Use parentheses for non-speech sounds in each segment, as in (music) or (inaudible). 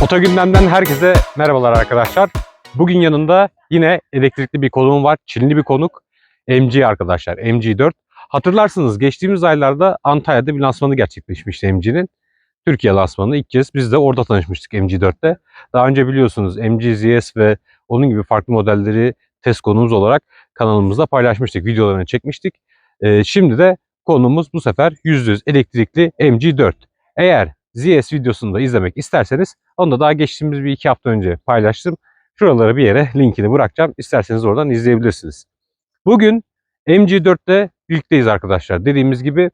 Foto gündemden herkese merhabalar arkadaşlar. Bugün yanında yine elektrikli bir konuğum var. Çinli bir konuk. MG arkadaşlar. MG4. Hatırlarsınız geçtiğimiz aylarda Antalya'da bir lansmanı gerçekleşmişti MG'nin. Türkiye lansmanı ilk kez biz de orada tanışmıştık MG4'te. Daha önce biliyorsunuz MG ZS ve onun gibi farklı modelleri test konumuz olarak kanalımızda paylaşmıştık. Videolarını çekmiştik. Ee, şimdi de konumuz bu sefer %100 elektrikli MG4. Eğer ZS videosunu da izlemek isterseniz onu da daha geçtiğimiz bir iki hafta önce paylaştım. Şuralara bir yere linkini bırakacağım. İsterseniz oradan izleyebilirsiniz. Bugün MG4'te birlikteyiz arkadaşlar. Dediğimiz gibi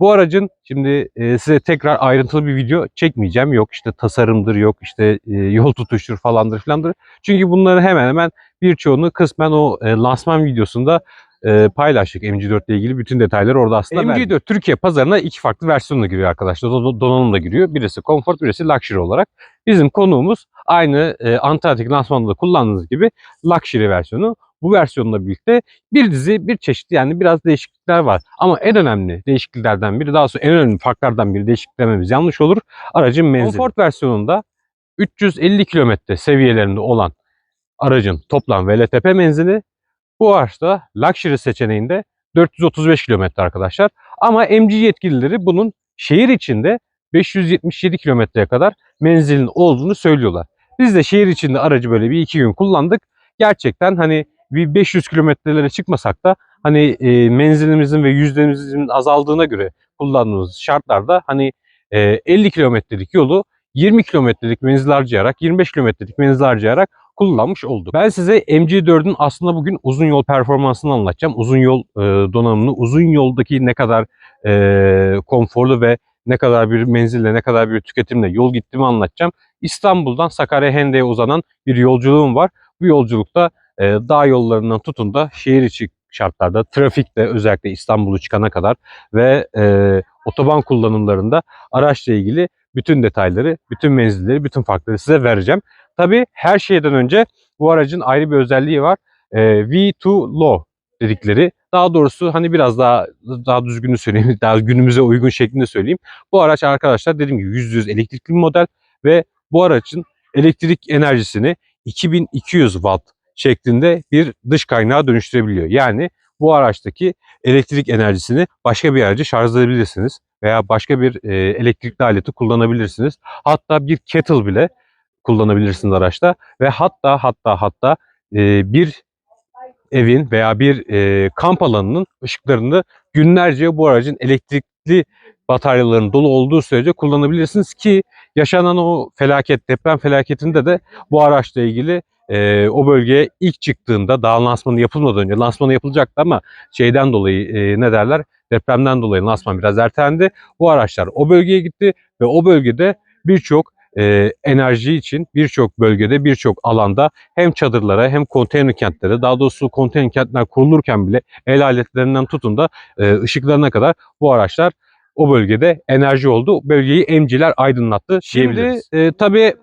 bu aracın şimdi e, size tekrar ayrıntılı bir video çekmeyeceğim. Yok işte tasarımdır, yok işte e, yol tutuştur falandır filandır. Çünkü bunların hemen hemen birçoğunu kısmen o e, lansman videosunda e, paylaştık MG4 ile ilgili bütün detayları orada aslında MG4 Türkiye pazarına iki farklı versiyonla giriyor arkadaşlar. Do- donanımla giriyor. Birisi Comfort, birisi Luxury olarak. Bizim konuğumuz aynı e, Antarktik lansmanında kullandığınız gibi Luxury versiyonu. Bu versiyonla birlikte bir dizi bir çeşit yani biraz değişiklikler var. Ama en önemli değişikliklerden biri daha sonra en önemli farklardan biri değişiklik dememiz yanlış olur. Aracın menzili. Comfort versiyonunda 350 kilometre seviyelerinde olan aracın toplam VLTP menzili bu araçta Luxury seçeneğinde 435 kilometre arkadaşlar. Ama MG yetkilileri bunun şehir içinde 577 kilometreye kadar menzilin olduğunu söylüyorlar. Biz de şehir içinde aracı böyle bir iki gün kullandık. Gerçekten hani bir 500 kilometrelere çıkmasak da hani e, menzilimizin ve yüzdemizin azaldığına göre kullandığımız şartlarda hani e, 50 kilometrelik yolu 20 kilometrelik menzil harcayarak 25 kilometrelik menzil harcayarak kullanmış olduk. Ben size MG4'ün aslında bugün uzun yol performansını anlatacağım. Uzun yol e, donanımını, uzun yoldaki ne kadar e, konforlu ve ne kadar bir menzille, ne kadar bir tüketimle yol gittiğimi anlatacağım. İstanbul'dan Sakarya Hende'ye uzanan bir yolculuğum var. Bu yolculukta e, dağ yollarından tutun da şehir içi şartlarda, trafikte özellikle İstanbul'u çıkana kadar ve e, otoban kullanımlarında araçla ilgili bütün detayları, bütün menzilleri, bütün farkları size vereceğim. Tabii her şeyden önce bu aracın ayrı bir özelliği var. E, V2 Low dedikleri. Daha doğrusu hani biraz daha daha düzgünü söyleyeyim, (laughs) daha günümüze uygun şeklinde söyleyeyim. Bu araç arkadaşlar dediğim gibi %100 elektrikli bir model ve bu aracın elektrik enerjisini 2200 watt şeklinde bir dış kaynağa dönüştürebiliyor. Yani bu araçtaki elektrik enerjisini başka bir araca şarj edebilirsiniz veya başka bir e, elektrikli aleti kullanabilirsiniz. Hatta bir kettle bile kullanabilirsiniz araçta ve hatta hatta hatta e, bir evin veya bir e, kamp alanının ışıklarını günlerce bu aracın elektrikli bataryaların dolu olduğu sürece kullanabilirsiniz ki yaşanan o felaket, deprem felaketinde de bu araçla ilgili e, o bölgeye ilk çıktığında daha lansmanı yapılmadan önce lansmanı yapılacaktı ama şeyden dolayı e, ne derler depremden dolayı lansman biraz ertelendi. Bu araçlar o bölgeye gitti ve o bölgede birçok e, enerji için birçok bölgede birçok alanda hem çadırlara hem konteyner kentlere daha doğrusu konteyner kentler kurulurken bile el aletlerinden tutun da e, ışıklarına kadar bu araçlar o bölgede enerji oldu. Bölgeyi emciler aydınlattı Şimdi e, tabii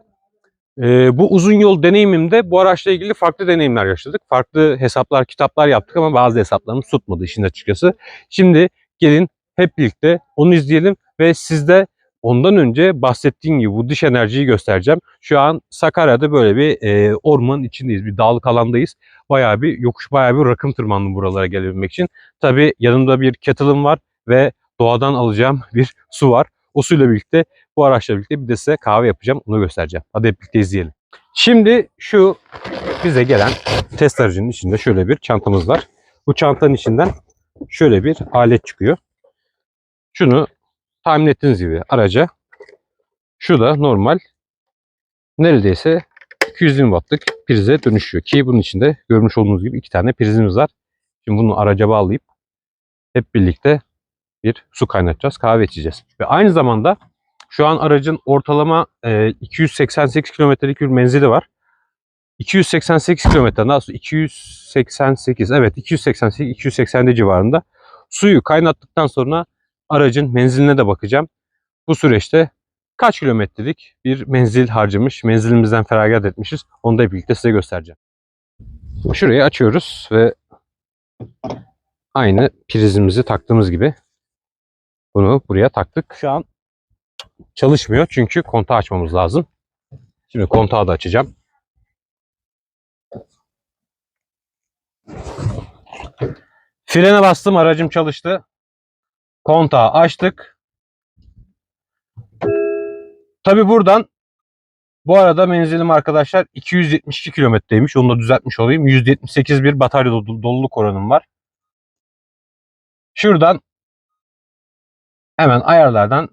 e, bu uzun yol deneyimimde bu araçla ilgili farklı deneyimler yaşadık. Farklı hesaplar, kitaplar yaptık ama bazı hesaplarımız tutmadı işin açıkçası. Şimdi gelin hep birlikte onu izleyelim ve sizde ondan önce bahsettiğim gibi bu dış enerjiyi göstereceğim. Şu an Sakarya'da böyle bir e, ormanın içindeyiz. Bir dağlık alandayız. Bayağı bir yokuş, bayağı bir rakım tırmandım buralara gelebilmek için. Tabii yanımda bir kettle'ım var ve doğadan alacağım bir su var. O suyla birlikte bu araçla birlikte bir de size kahve yapacağım. Onu göstereceğim. Hadi hep birlikte izleyelim. Şimdi şu bize gelen test aracının içinde şöyle bir çantamız var. Bu çantanın içinden şöyle bir alet çıkıyor. Şunu tahmin ettiğiniz gibi araca şu da normal neredeyse 220 wattlık prize dönüşüyor ki bunun içinde görmüş olduğunuz gibi iki tane prizimiz var. Şimdi bunu araca bağlayıp hep birlikte bir su kaynatacağız, kahve içeceğiz. Ve aynı zamanda şu an aracın ortalama e, 288 kilometrelik bir menzili var. 288 kilometre daha sonra 288 evet 288 280 civarında suyu kaynattıktan sonra aracın menziline de bakacağım. Bu süreçte kaç kilometrelik bir menzil harcamış, menzilimizden feragat etmişiz. Onu da birlikte size göstereceğim. Şurayı açıyoruz ve aynı prizimizi taktığımız gibi bunu buraya taktık. Şu an çalışmıyor çünkü kontağı açmamız lazım. Şimdi kontağı da açacağım. Frene bastım aracım çalıştı. Kontağı açtık. Tabi buradan bu arada menzilim arkadaşlar 272 kilometreymiş. Onu da düzeltmiş olayım. 178 bir batarya dolu- doluluk oranım var. Şuradan hemen ayarlardan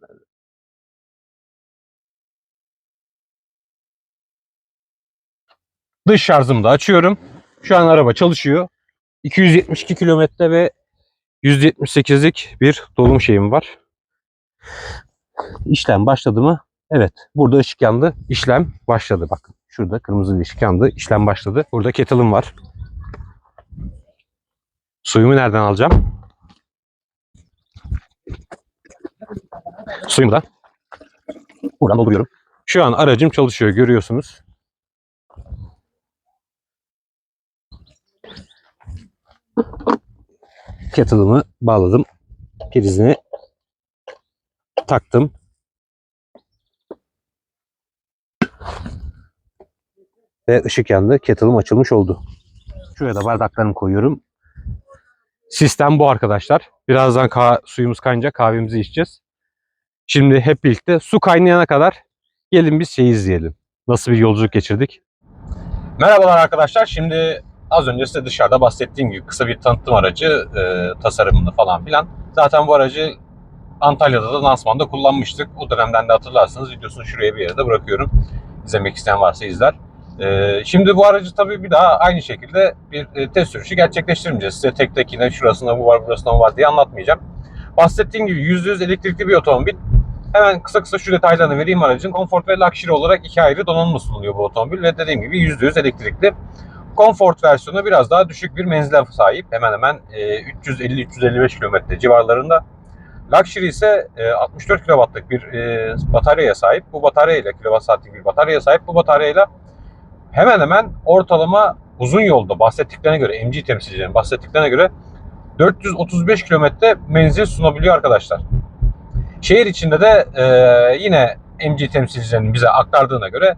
dış şarjımı da açıyorum. Şu an araba çalışıyor. 272 kilometre ve 178'lik bir dolum şeyim var. İşlem başladı mı? Evet. Burada ışık yandı. İşlem başladı. Bakın şurada kırmızı bir ışık yandı. İşlem başladı. Burada kettle'ım var. Suyumu nereden alacağım? Suyumu da buradan dolduruyorum. Şu an aracım çalışıyor görüyorsunuz. Kettle'ımı bağladım. Prizini taktım. Ve ışık yandı. Kettle'ım açılmış oldu. Şuraya da bardaklarımı koyuyorum. Sistem bu arkadaşlar. Birazdan suyumuz kaynayacak. Kahvemizi içeceğiz. Şimdi hep birlikte su kaynayana kadar gelin biz şeyi izleyelim. Nasıl bir yolculuk geçirdik. Merhabalar arkadaşlar. Şimdi az önce size dışarıda bahsettiğim gibi kısa bir tanıtım aracı e, tasarımını falan filan. Zaten bu aracı Antalya'da da lansmanda kullanmıştık. O dönemden de hatırlarsanız videosunu şuraya bir yere de bırakıyorum. İzlemek isteyen varsa izler. E, şimdi bu aracı tabii bir daha aynı şekilde bir e, test sürüşü gerçekleştirmeyeceğiz. Size tek tek yine şurasında bu var burasında bu var diye anlatmayacağım. Bahsettiğim gibi %100 elektrikli bir otomobil. Hemen kısa kısa şu detaylarını vereyim aracın. Comfort ve Luxury olarak iki ayrı donanımla sunuluyor bu otomobil ve dediğim gibi %100 elektrikli. Comfort versiyonu biraz daha düşük bir menzile sahip. Hemen hemen e, 350-355 km civarlarında. Luxury ise e, 64 kW'lık bir e, bataryaya sahip. Bu bataryayla kWh saatlik bir bataryaya sahip. Bu bataryayla hemen hemen ortalama uzun yolda bahsettiklerine göre MG temsilcilerinin bahsettiklerine göre 435 kilometre menzil sunabiliyor arkadaşlar. Şehir içinde de e, yine MG temsilcilerinin bize aktardığına göre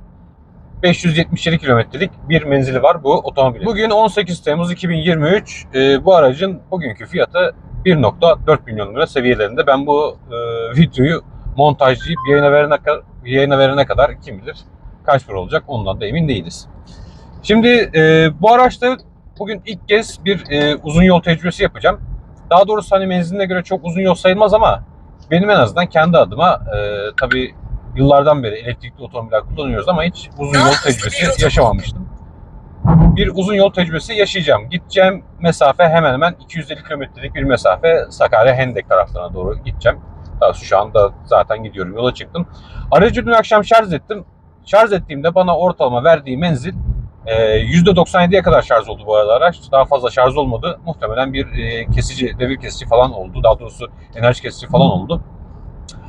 577 kilometrelik bir menzili var bu otomobilin. Bugün 18 Temmuz 2023. E, bu aracın bugünkü fiyatı 1.4 milyon lira seviyelerinde. Ben bu e, videoyu montajlayıp yayına verene, kadar, yayına verene kadar kim bilir kaç para olacak ondan da emin değiliz. Şimdi e, bu araçta bugün ilk kez bir e, uzun yol tecrübesi yapacağım. Daha doğrusu hani menziline göre çok uzun yol sayılmaz ama benim en azından kendi adıma e, tabii yıllardan beri elektrikli otomobiller kullanıyoruz ama hiç uzun yol tecrübesi yaşamamıştım. Bir uzun yol tecrübesi yaşayacağım. Gideceğim mesafe hemen hemen 250 kilometrelik bir mesafe Sakarya Hendek taraflarına doğru gideceğim. Daha şu anda zaten gidiyorum yola çıktım. Aracı dün akşam şarj ettim. Şarj ettiğimde bana ortalama verdiği menzil e, %97'ye kadar şarj oldu bu arada araç. Daha fazla şarj olmadı. Muhtemelen bir e, kesici, devir kesici falan oldu. Daha doğrusu enerji kesici falan oldu.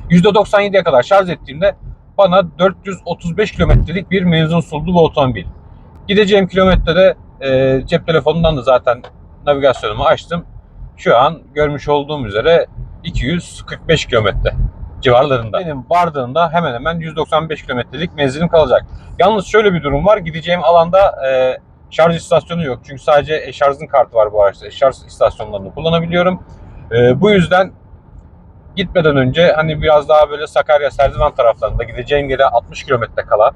%97'ye kadar şarj ettiğimde bana 435 kilometrelik bir menzil sundu bu otomobil. Gideceğim kilometrede e, cep telefonundan da zaten navigasyonumu açtım. Şu an görmüş olduğum üzere 245 kilometre civarlarında. Benim vardığımda hemen hemen 195 kilometrelik menzilim kalacak. Yalnız şöyle bir durum var. Gideceğim alanda e, şarj istasyonu yok. Çünkü sadece e-şarjın kartı var bu araçta. Şarj istasyonlarını kullanabiliyorum. E, bu yüzden gitmeden önce hani biraz daha böyle Sakarya Serdivan taraflarında gideceğim yere 60 kilometre kala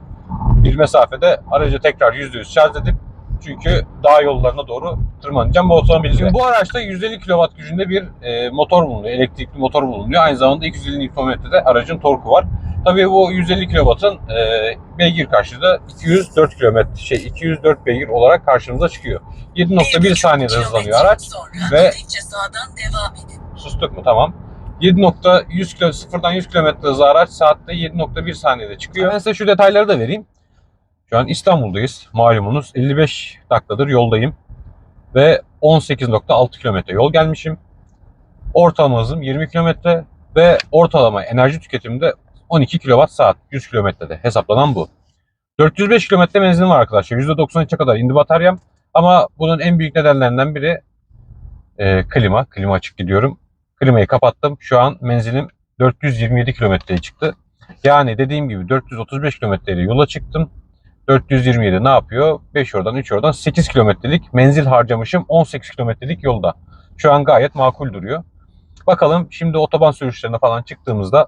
bir mesafede aracı tekrar %100 şarj edip çünkü dağ yollarına doğru tırmanacağım bu otomobilde. Şimdi bu araçta 150 kW gücünde bir e, motor bulunuyor. Elektrikli motor bulunuyor. Aynı zamanda 250 Nm'de aracın torku var. Tabii bu 150 kW'ın e, beygir karşılığı 204 km şey 204 beygir olarak karşımıza çıkıyor. 7.1 saniyede hızlanıyor araç ve sağdan devam edin. sustuk mu tamam. 7.100 km sıfırdan 100 km hızlı araç saatte 7.1 saniyede çıkıyor. Ben size şu detayları da vereyim. Şu an İstanbul'dayız malumunuz. 55 dakikadır yoldayım. Ve 18.6 kilometre yol gelmişim. Ortalama hızım 20 kilometre ve ortalama enerji tüketimim de 12 kWh saat 100 kilometrede hesaplanan bu. 405 kilometre menzilim var arkadaşlar. %93'e kadar indi bataryam. Ama bunun en büyük nedenlerinden biri e, klima. Klima açık gidiyorum. Klimayı kapattım. Şu an menzilim 427 kilometreye çıktı. Yani dediğim gibi 435 kilometreyle yola çıktım. 427 ne yapıyor? 5 oradan 3 oradan 8 kilometrelik menzil harcamışım 18 kilometrelik yolda. Şu an gayet makul duruyor. Bakalım şimdi otoban sürüşlerine falan çıktığımızda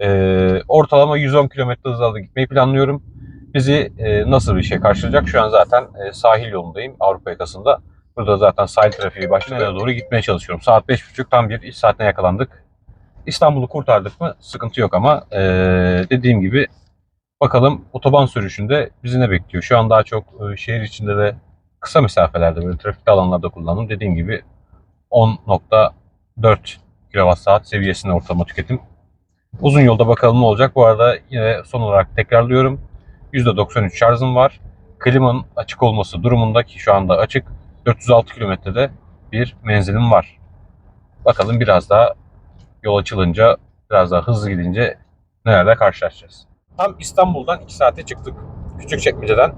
e, ortalama 110 kilometre hızla gitmeyi planlıyorum. Bizi e, nasıl bir şey karşılayacak? Şu an zaten e, sahil yolundayım Avrupa yakasında. Burada zaten sahil trafiği. Nereye doğru gitmeye çalışıyorum. Saat 5.30 tam bir iş saatine yakalandık. İstanbul'u kurtardık mı sıkıntı yok ama e, dediğim gibi bakalım otoban sürüşünde bizi ne bekliyor? Şu an daha çok e, şehir içinde de kısa mesafelerde böyle trafikli alanlarda kullandım. Dediğim gibi 10.4 kWh seviyesinde ortalama tüketim. Uzun yolda bakalım ne olacak. Bu arada yine son olarak tekrarlıyorum. %93 şarjım var. Klimanın açık olması durumunda ki şu anda açık 406 kilometrede bir menzilim var. Bakalım biraz daha yol açılınca, biraz daha hızlı gidince nelerle karşılaşacağız. Tam İstanbul'dan 2 saate çıktık. Küçükçekmece'den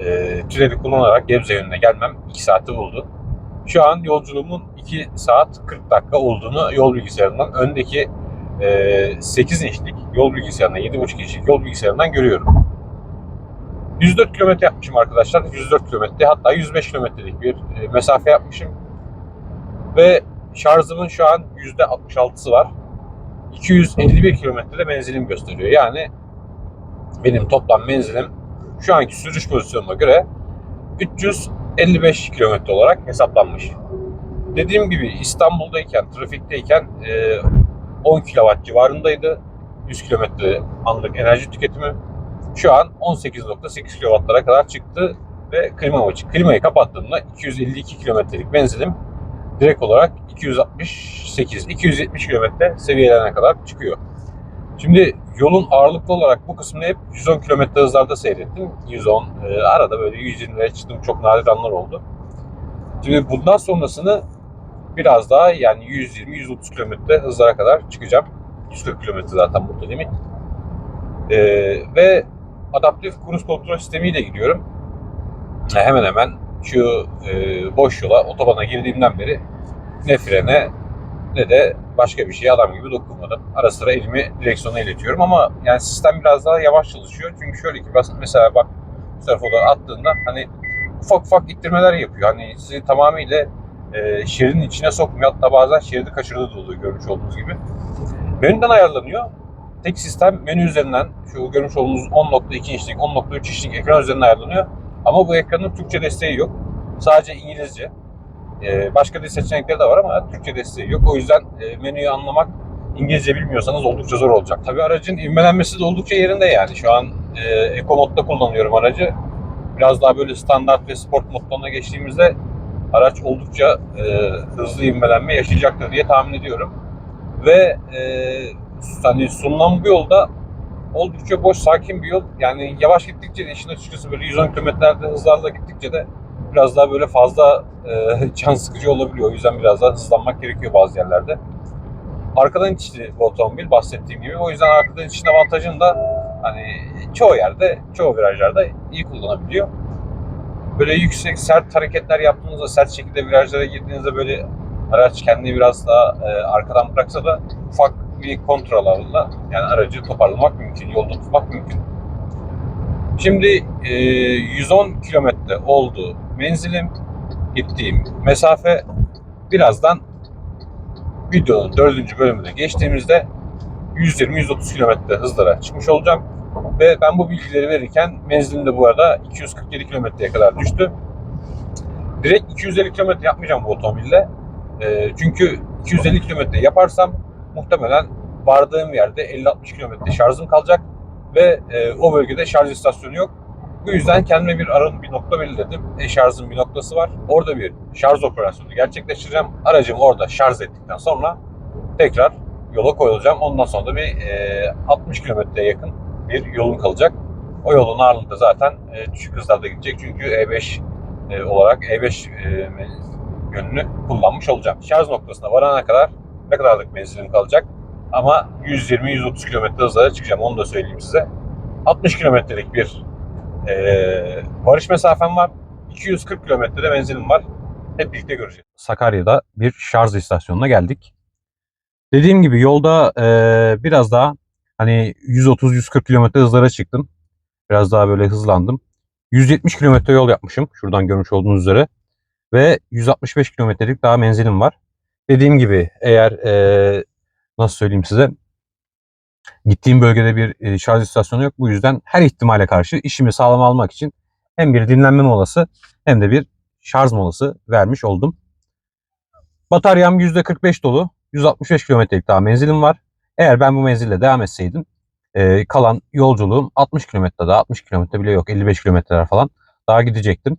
e, tüneli kullanarak Gebze yönüne gelmem 2 saati buldu. Şu an yolculuğumun 2 saat 40 dakika olduğunu yol bilgisayarından öndeki e, 8 inçlik yol bilgisayarından 7.5 inçlik yol bilgisayarından görüyorum. 104 kilometre yapmışım arkadaşlar. 104 kilometre hatta 105 kilometrelik bir e, mesafe yapmışım. Ve şarjımın şu an %66'sı var. 251 kilometrede menzilim gösteriyor. Yani benim toplam menzilim şu anki sürüş pozisyonuna göre 355 kilometre olarak hesaplanmış. Dediğim gibi İstanbul'dayken, trafikteyken e, 10 kW civarındaydı. 100 kilometre anlık enerji tüketimi. Şu an 18.8 kW'lara kadar çıktı ve klima açık. Klimayı kapattığımda 252 kilometrelik menzilim direkt olarak 268, 270 kilometre seviyelerine kadar çıkıyor. Şimdi yolun ağırlıklı olarak bu kısmını hep 110 kilometre hızlarda seyrettim. 110, e, arada böyle 120'lere çıktığım çok nadir anlar oldu. Şimdi bundan sonrasını biraz daha yani 120-130 kilometre hızlara kadar çıkacağım. 140 kilometre zaten burada limit. E, ve adaptif kruz kontrol sistemiyle gidiyorum. E, hemen hemen şu e, boş yola otobana girdiğimden beri ne frene ne de başka bir şeye adam gibi dokunmadım. Ara sıra elimi direksiyona iletiyorum ama yani sistem biraz daha yavaş çalışıyor. Çünkü şöyle ki mesela bak bu tarafa doğru attığında hani ufak ufak ittirmeler yapıyor. Hani sizi tamamıyla e, şeridin içine sokmuyor. Hatta bazen şeridi kaçırdığı da oluyor görmüş olduğunuz gibi. Menüden ayarlanıyor. Tek sistem menü üzerinden şu görmüş olduğunuz 10.2 inçlik, 10.3 inçlik ekran üzerinden ayarlanıyor. Ama bu ekranın Türkçe desteği yok. Sadece İngilizce. Ee, başka dil seçenekleri de var ama Türkçe desteği yok. O yüzden e, menüyü anlamak İngilizce bilmiyorsanız oldukça zor olacak. Tabii aracın ivmelenmesi de oldukça yerinde yani. Şu an e, Eco modda kullanıyorum aracı. Biraz daha böyle standart ve sport modlarına geçtiğimizde araç oldukça e, hızlı ivmelenme yaşayacaktır diye tahmin ediyorum. Ve e, hani sunulan bu yolda oldukça boş, sakin bir yol. Yani yavaş gittikçe de işin açıkçası böyle 110 kilometrelerde hızlarla gittikçe de biraz daha böyle fazla e, (laughs) can sıkıcı olabiliyor. O yüzden biraz daha hızlanmak gerekiyor bazı yerlerde. Arkadan itişli bu otomobil bahsettiğim gibi. O yüzden arkadan itişin avantajını da hani çoğu yerde, çoğu virajlarda iyi kullanabiliyor. Böyle yüksek, sert hareketler yaptığınızda, sert şekilde virajlara girdiğinizde böyle araç kendini biraz daha e, arkadan bıraksa da ufak bir kontrollerle yani aracı toparlamak mümkün, yolda tutmak mümkün. Şimdi e, 110 kilometre oldu menzilim, gittiğim mesafe. Birazdan videonun dördüncü bölümüne geçtiğimizde 120-130 kilometre hızlara çıkmış olacağım. Ve ben bu bilgileri verirken menzilim de bu arada 247 kilometreye kadar düştü. Direkt 250 kilometre yapmayacağım bu otomobille. E, çünkü 250 kilometre yaparsam muhtemelen vardığım yerde 50-60 kilometre şarjım kalacak ve e, o bölgede şarj istasyonu yok. Bu yüzden kendime bir arın bir nokta belirledim. E-şarjın bir noktası var. Orada bir şarj operasyonu gerçekleştireceğim. Aracımı orada şarj ettikten sonra tekrar yola koyulacağım. Ondan sonra da bir e, 60 kilometreye yakın bir yolum kalacak. O yolun ağırlığı zaten e, düşük hızlarda gidecek. Çünkü E5 e, olarak E5 e, yönünü kullanmış olacağım. Şarj noktasına varana kadar ne kadarlık menzilim kalacak? Ama 120-130 kilometre hızlara çıkacağım. Onu da söyleyeyim size. 60 kilometrelik bir e, varış mesafem var. 240 kilometrede menzilim var. Hep birlikte göreceğiz. Sakarya'da bir şarj istasyonuna geldik. Dediğim gibi yolda e, biraz daha hani 130-140 kilometre hızlara çıktım. Biraz daha böyle hızlandım. 170 kilometre yol yapmışım. Şuradan görmüş olduğunuz üzere. Ve 165 kilometrelik daha menzilim var. Dediğim gibi eğer eee, nasıl söyleyeyim size gittiğim bölgede bir e, şarj istasyonu yok. Bu yüzden her ihtimale karşı işimi sağlam almak için hem bir dinlenme molası hem de bir şarj molası vermiş oldum. Bataryam %45 dolu. 165 kilometrelik daha menzilim var. Eğer ben bu menzille devam etseydim e, kalan yolculuğum 60 kilometre daha 60 kilometre bile yok 55 kilometreler falan daha gidecektim.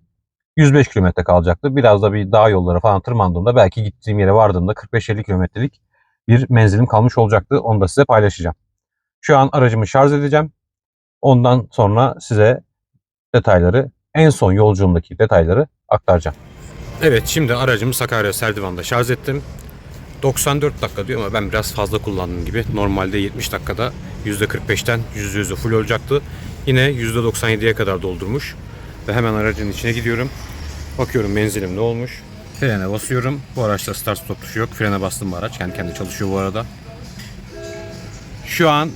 105 kilometre kalacaktı. Biraz da bir dağ yolları falan tırmandığımda belki gittiğim yere vardığımda 45-50 kilometrelik bir menzilim kalmış olacaktı. Onu da size paylaşacağım. Şu an aracımı şarj edeceğim. Ondan sonra size detayları, en son yolculuğumdaki detayları aktaracağım. Evet şimdi aracımı Sakarya Serdivan'da şarj ettim. 94 dakika diyor ama ben biraz fazla kullandım gibi. Normalde 70 dakikada %45'ten %100'ü full olacaktı. Yine %97'ye kadar doldurmuş. Ve hemen aracın içine gidiyorum. Bakıyorum menzilim ne olmuş. Frene basıyorum. Bu araçta start stop tuşu yok. Frene bastım bu araç. Kendi kendine çalışıyor bu arada. Şu an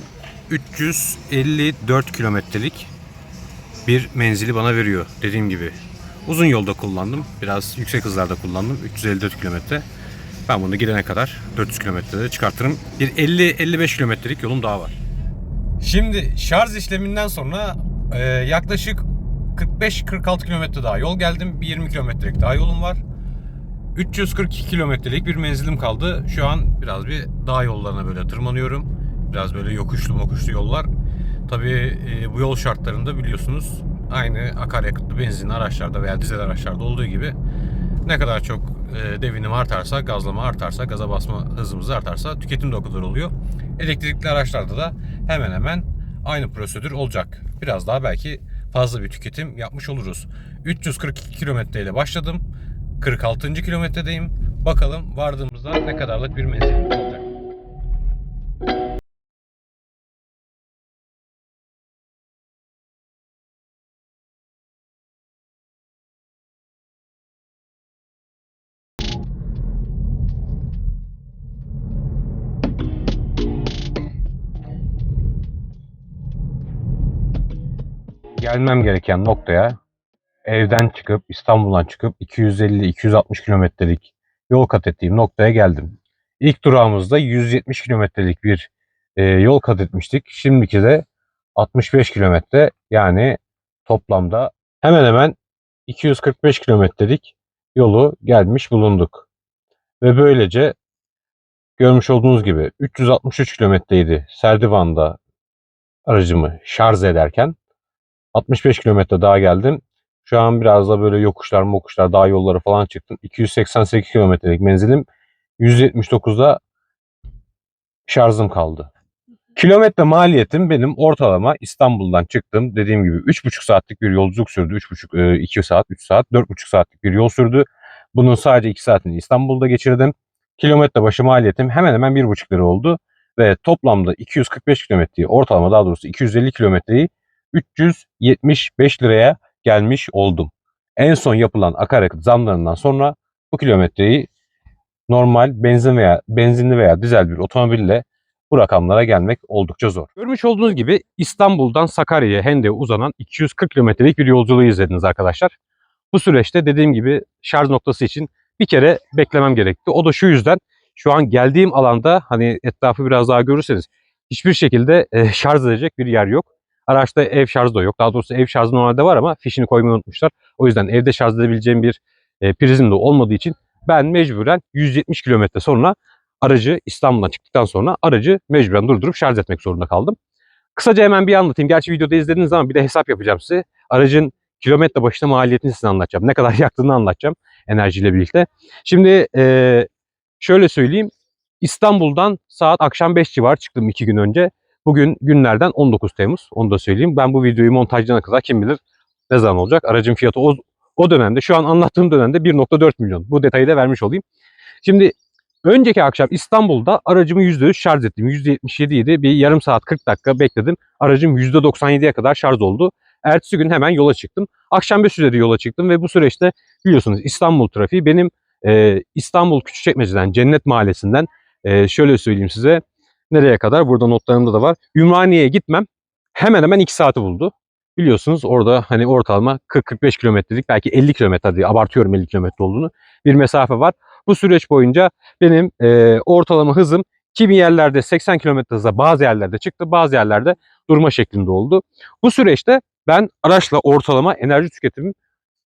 354 kilometrelik bir menzili bana veriyor. Dediğim gibi uzun yolda kullandım. Biraz yüksek hızlarda kullandım. 354 kilometre. Ben bunu gidene kadar 400 kilometrede çıkartırım. Bir 50-55 kilometrelik yolum daha var. Şimdi şarj işleminden sonra e, yaklaşık 45-46 kilometre daha yol geldim. Bir 20 kilometrelik daha yolum var. 342 kilometrelik bir menzilim kaldı. Şu an biraz bir dağ yollarına böyle tırmanıyorum. Biraz böyle yokuşlu mokuşlu yollar. Tabii e, bu yol şartlarında biliyorsunuz aynı akaryakıtlı benzinli araçlarda veya dizel araçlarda olduğu gibi ne kadar çok e, devinim artarsa, gazlama artarsa, gaza basma hızımız artarsa tüketim de o kadar oluyor. Elektrikli araçlarda da hemen hemen aynı prosedür olacak. Biraz daha belki fazla bir tüketim yapmış oluruz. 342 kilometre ile başladım. 46. kilometredeyim. Bakalım vardığımızda ne kadarlık bir menzil olacak. gelmem gereken noktaya evden çıkıp İstanbul'dan çıkıp 250-260 kilometrelik yol kat ettiğim noktaya geldim. İlk durağımızda 170 kilometrelik bir e, yol kat etmiştik. Şimdiki de 65 kilometre yani toplamda hemen hemen 245 kilometrelik yolu gelmiş bulunduk. Ve böylece görmüş olduğunuz gibi 363 kilometreydi Serdivan'da aracımı şarj ederken 65 kilometre daha geldim. Şu an biraz da böyle yokuşlar mokuşlar dağ yolları falan çıktım. 288 kilometrelik menzilim 179'da şarjım kaldı. Kilometre maliyetim benim ortalama İstanbul'dan çıktım. Dediğim gibi 3,5 saatlik bir yolculuk sürdü. 3,5 2 saat, 3 saat, 4,5 saatlik bir yol sürdü. Bunun sadece 2 saatini İstanbul'da geçirdim. Kilometre başı maliyetim hemen hemen 1,5 lira oldu. Ve toplamda 245 kilometreyi ortalama daha doğrusu 250 kilometreyi 375 liraya gelmiş oldum. En son yapılan akaryakıt zamlarından sonra bu kilometreyi normal benzin veya benzinli veya dizel bir otomobille bu rakamlara gelmek oldukça zor. Görmüş olduğunuz gibi İstanbul'dan Sakarya'ya Hendek'e uzanan 240 kilometrelik bir yolculuğu izlediniz arkadaşlar. Bu süreçte dediğim gibi şarj noktası için bir kere beklemem gerekti. O da şu yüzden şu an geldiğim alanda hani etrafı biraz daha görürseniz hiçbir şekilde e, şarj edecek bir yer yok. Araçta ev şarjı da yok. Daha doğrusu ev şarjı normalde var ama fişini koymayı unutmuşlar. O yüzden evde şarj edebileceğim bir e, prizim de olmadığı için ben mecburen 170 kilometre sonra aracı İstanbul'dan çıktıktan sonra aracı mecburen durdurup şarj etmek zorunda kaldım. Kısaca hemen bir anlatayım. Gerçi videoda izlediğiniz zaman bir de hesap yapacağım size. Aracın kilometre başına maliyetini size anlatacağım. Ne kadar (laughs) yaktığını anlatacağım enerjiyle birlikte. Şimdi e, şöyle söyleyeyim. İstanbul'dan saat akşam 5 civar çıktım 2 gün önce. Bugün günlerden 19 Temmuz. Onu da söyleyeyim. Ben bu videoyu montajlayana kadar kim bilir ne zaman olacak. Aracın fiyatı o, o dönemde şu an anlattığım dönemde 1.4 milyon. Bu detayı da vermiş olayım. Şimdi önceki akşam İstanbul'da aracımı %100 şarj ettim. %77 idi. Bir yarım saat 40 dakika bekledim. Aracım %97'ye kadar şarj oldu. Ertesi gün hemen yola çıktım. Akşam 5 üzeri yola çıktım ve bu süreçte biliyorsunuz İstanbul trafiği benim e, İstanbul Küçükçekmece'den Cennet Mahallesi'nden e, şöyle söyleyeyim size nereye kadar? Burada notlarımda da var. Ümraniye'ye gitmem hemen hemen 2 saati buldu. biliyorsunuz orada hani ortalama 40-45 kilometrelik belki 50 kilometre diye abartıyorum 50 kilometre olduğunu bir mesafe var. Bu süreç boyunca benim e, ortalama hızım kimi yerlerde 80 kilometre hıza bazı yerlerde çıktı bazı yerlerde durma şeklinde oldu. Bu süreçte ben araçla ortalama enerji tüketimim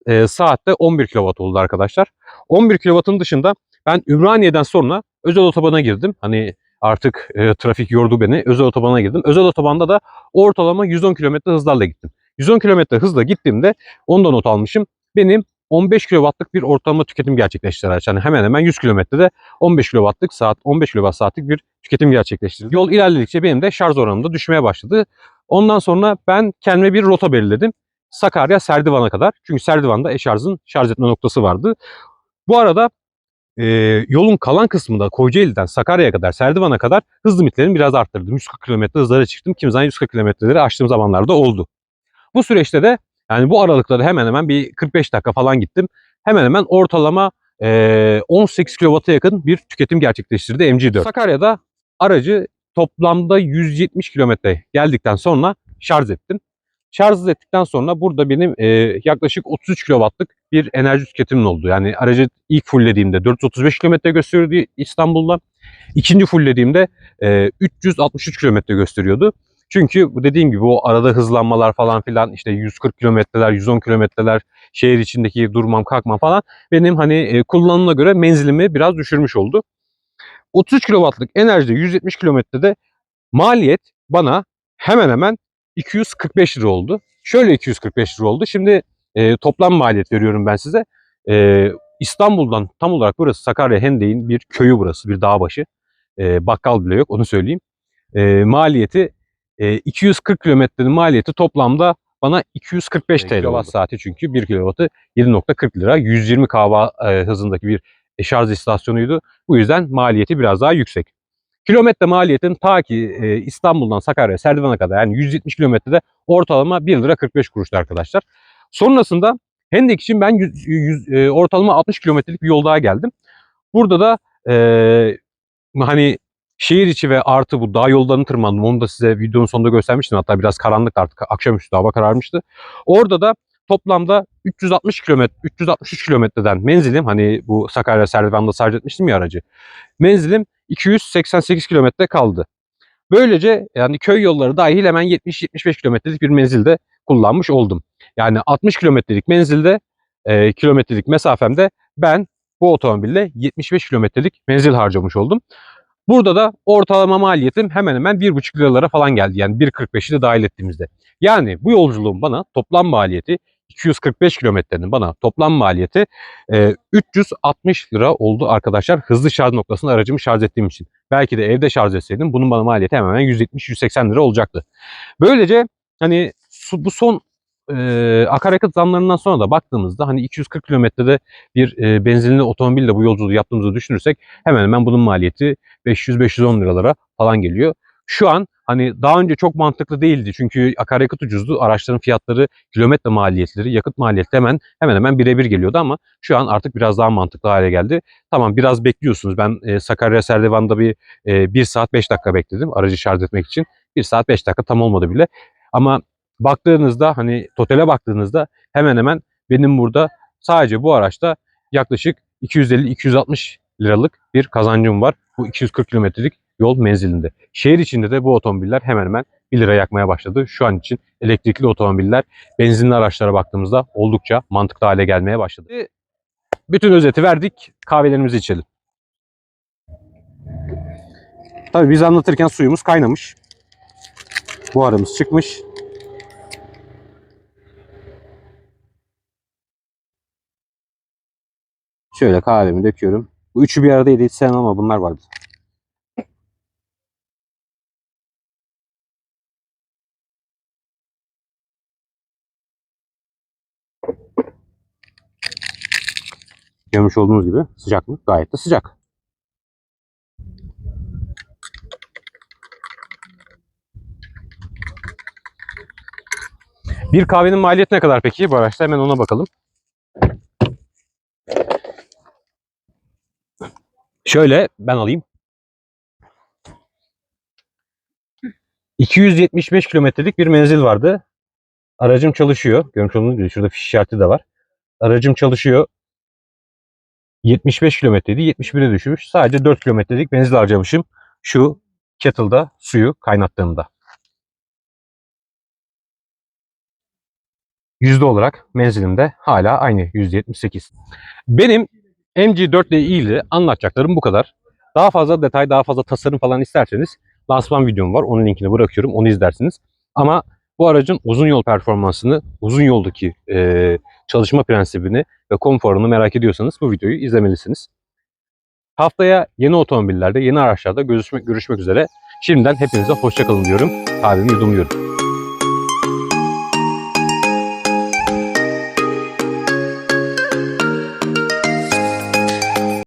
e, saatte 11 kW oldu arkadaşlar. 11 kW'ın dışında ben Ümraniye'den sonra özel otobana girdim. Hani artık e, trafik yordu beni. Özel otobana girdim. Özel otobanda da ortalama 110 km hızlarla gittim. 110 km hızla gittiğimde ondan not almışım. Benim 15 kW'lık bir ortalama tüketim gerçekleştirdi araç. Yani hemen hemen 100 kilometrede 15 kW'lık saat 15 kWh saatlik bir tüketim gerçekleştirdi. Yol ilerledikçe benim de şarj oranım da düşmeye başladı. Ondan sonra ben kendime bir rota belirledim. Sakarya Serdivan'a kadar. Çünkü Serdivan'da e-şarjın şarj etme noktası vardı. Bu arada e, yolun kalan kısmında Kocaeli'den Sakarya'ya kadar Serdivan'a kadar hız limitlerini biraz arttırdım. 140 km hızlara çıktım. Kimi zaman 140 kilometreleri aştığım zamanlarda oldu. Bu süreçte de yani bu aralıkları hemen hemen bir 45 dakika falan gittim. Hemen hemen ortalama e, 18 kW'a yakın bir tüketim gerçekleştirdi MG4. Sakarya'da aracı toplamda 170 kilometre geldikten sonra şarj ettim. Şarj ettikten sonra burada benim e, yaklaşık 33 kW'lık bir enerji tüketimim oldu. Yani aracı ilk fulllediğimde 435 km gösteriyordu İstanbul'da. İkinci fulllediğimde e, 363 km gösteriyordu. Çünkü dediğim gibi o arada hızlanmalar falan filan işte 140 kilometreler, 110 kilometreler şehir içindeki durmam kalkmam falan benim hani e, kullanımına göre menzilimi biraz düşürmüş oldu. 33 kW'lık enerjide 170 kilometrede maliyet bana hemen hemen 245 lira oldu. Şöyle 245 lira oldu. Şimdi e, toplam maliyet veriyorum ben size. E, İstanbul'dan tam olarak burası Sakarya Hendek'in bir köyü burası, bir dağ başı. E, bakkal bile yok onu söyleyeyim. E, maliyeti e, 240 kilometrenin maliyeti toplamda bana 245 TL oldu. saati çünkü 1 kilovatı 7.40 lira. 120 kW e, hızındaki bir şarj istasyonuydu. Bu yüzden maliyeti biraz daha yüksek. Kilometre maliyetin ta ki e, İstanbul'dan Sakarya, Serdivan'a kadar yani 170 kilometrede ortalama 1 lira 45 kuruştu arkadaşlar. Sonrasında Hendek için ben 100, 100, e, ortalama 60 kilometrelik bir yol daha geldim. Burada da e, hani şehir içi ve artı bu dağ yollarını tırmandım. Onu da size videonun sonunda göstermiştim. Hatta biraz karanlık artık akşamüstü hava kararmıştı. Orada da toplamda 360 kilometre 363 kilometreden menzilim hani bu Sakarya Serdivan'da sarc etmiştim ya aracı. Menzilim 288 kilometre kaldı. Böylece yani köy yolları dahil hemen 70-75 kilometrelik bir menzilde kullanmış oldum. Yani 60 kilometrelik menzilde e, kilometrelik mesafemde ben bu otomobille 75 kilometrelik menzil harcamış oldum. Burada da ortalama maliyetim hemen hemen 1,5 liralara falan geldi. Yani 1.45'i de dahil ettiğimizde. Yani bu yolculuğun bana toplam maliyeti 245 kilometrenin bana toplam maliyeti e, 360 lira oldu arkadaşlar. Hızlı şarj noktasında aracımı şarj ettiğim için. Belki de evde şarj etseydim bunun bana maliyeti hemen hemen 170-180 lira olacaktı. Böylece hani su- bu son e, akaryakıt zamlarından sonra da baktığımızda hani 240 kilometrede bir e, benzinli otomobille bu yolculuğu yaptığımızı düşünürsek hemen hemen bunun maliyeti 500-510 liralara falan geliyor. Şu an hani daha önce çok mantıklı değildi çünkü akaryakıt ucuzdu. Araçların fiyatları, kilometre maliyetleri, yakıt maliyeti hemen hemen hemen birebir geliyordu ama şu an artık biraz daha mantıklı hale geldi. Tamam biraz bekliyorsunuz. Ben e, Sakarya Serdivan'da bir e, 1 saat 5 dakika bekledim aracı şarj etmek için. 1 saat 5 dakika tam olmadı bile. Ama baktığınızda hani totale baktığınızda hemen hemen benim burada sadece bu araçta yaklaşık 250-260 liralık bir kazancım var. Bu 240 kilometrelik yol menzilinde. Şehir içinde de bu otomobiller hemen hemen 1 lira yakmaya başladı. Şu an için elektrikli otomobiller benzinli araçlara baktığımızda oldukça mantıklı hale gelmeye başladı. Bütün özeti verdik. Kahvelerimizi içelim. Tabii biz anlatırken suyumuz kaynamış. Buharımız çıkmış. Şöyle kahvemi döküyorum. Bu üçü bir aradaydı hiç sevmem ama bunlar vardı. Görmüş olduğunuz gibi sıcak mı? Gayet de sıcak. Bir kahvenin maliyeti ne kadar peki bu araçta? Hemen ona bakalım. Şöyle ben alayım. 275 kilometrelik bir menzil vardı. Aracım çalışıyor. Görmüş olduğunuz gibi şurada fiş işareti de var. Aracım çalışıyor. 75 kilometreydi. 71'e düşmüş. Sadece 4 kilometrelik benzin harcamışım. Şu kettle'da suyu kaynattığımda. Yüzde olarak menzilim de hala aynı %78. Benim MG4 ile ilgili anlatacaklarım bu kadar. Daha fazla detay, daha fazla tasarım falan isterseniz lansman videom var. Onun linkini bırakıyorum. Onu izlersiniz. Ama bu aracın uzun yol performansını, uzun yoldaki e, çalışma prensibini ve konforunu merak ediyorsanız bu videoyu izlemelisiniz. Haftaya yeni otomobillerde, yeni araçlarda görüşmek, görüşmek üzere. Şimdiden hepinize hoşçakalın diyorum. Kahvemi yudumluyorum.